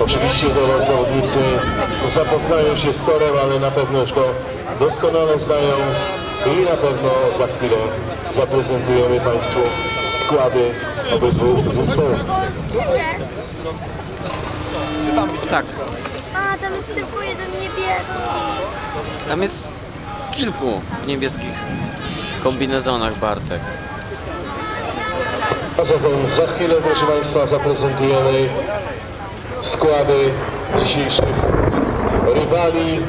Oczywiście teraz zawodnicy zapoznają się z torem, ale na pewno już go doskonale znają i na pewno za chwilę zaprezentujemy Państwu składy obydwu zespołów. Tak, A, tam jest tylko jeden niebieski. tam jest kilku w niebieskich kombinezonach Bartek. A zatem za chwilę, proszę Państwa, zaprezentujemy składy dzisiejszych rywali.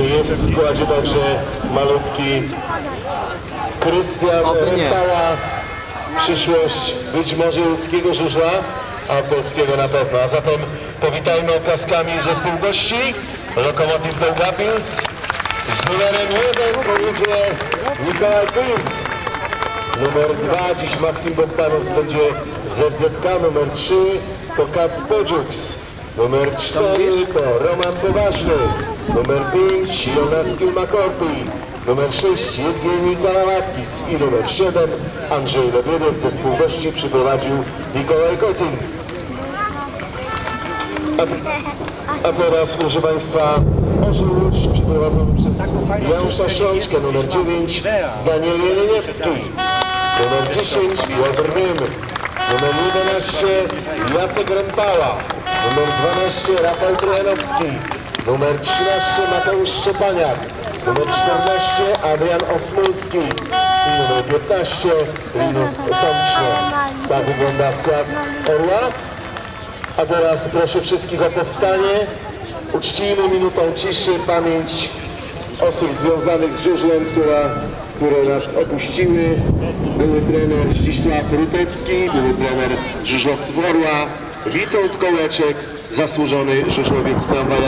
Jest w składzie także malutki Krystian. Rentała. Przyszłość być może ludzkiego żużla, a polskiego na pewno. A zatem powitajmy oklaskami zespół gości. Lokomotiv Daugavpils z numerem 1 pojedzie Mikołaj Pilc. Numer 2 dziś Maksim Bogdanow będzie ZZK, numer 3 to Kacpodziuks, numer 4 to Roman Poważny, numer 5 Jonas Kilmakorpi, numer 6 Jewgeni Kalawackis i numer 7 Andrzej Lebiedew. Zespół gości przyprowadził Mikołaj Kotin. A, teraz proszę Państwa Orzeł Łódź przyprowadzony przez Janusza Ślączkę, numer 9 Daniel Jeleniewski, numer 10 Piotr Rym, numer 11 Jacek Rempała, numer 12 Rafał Trojanowski, numer 13 Mateusz Szczepaniak, numer 14 Adrian Osmulski i numer 15 Linus Sącznie. Tak wygląda skład Orła. A teraz proszę wszystkich o powstanie. Uczcijmy minutą ciszy pamięć osób związanych z żużlem, która, które nas opuściły. Były trener Zdzisław Rutecki, były trener żużlowców Orła, Witold Kołeczek, zasłużony żużlowiec tramwaja.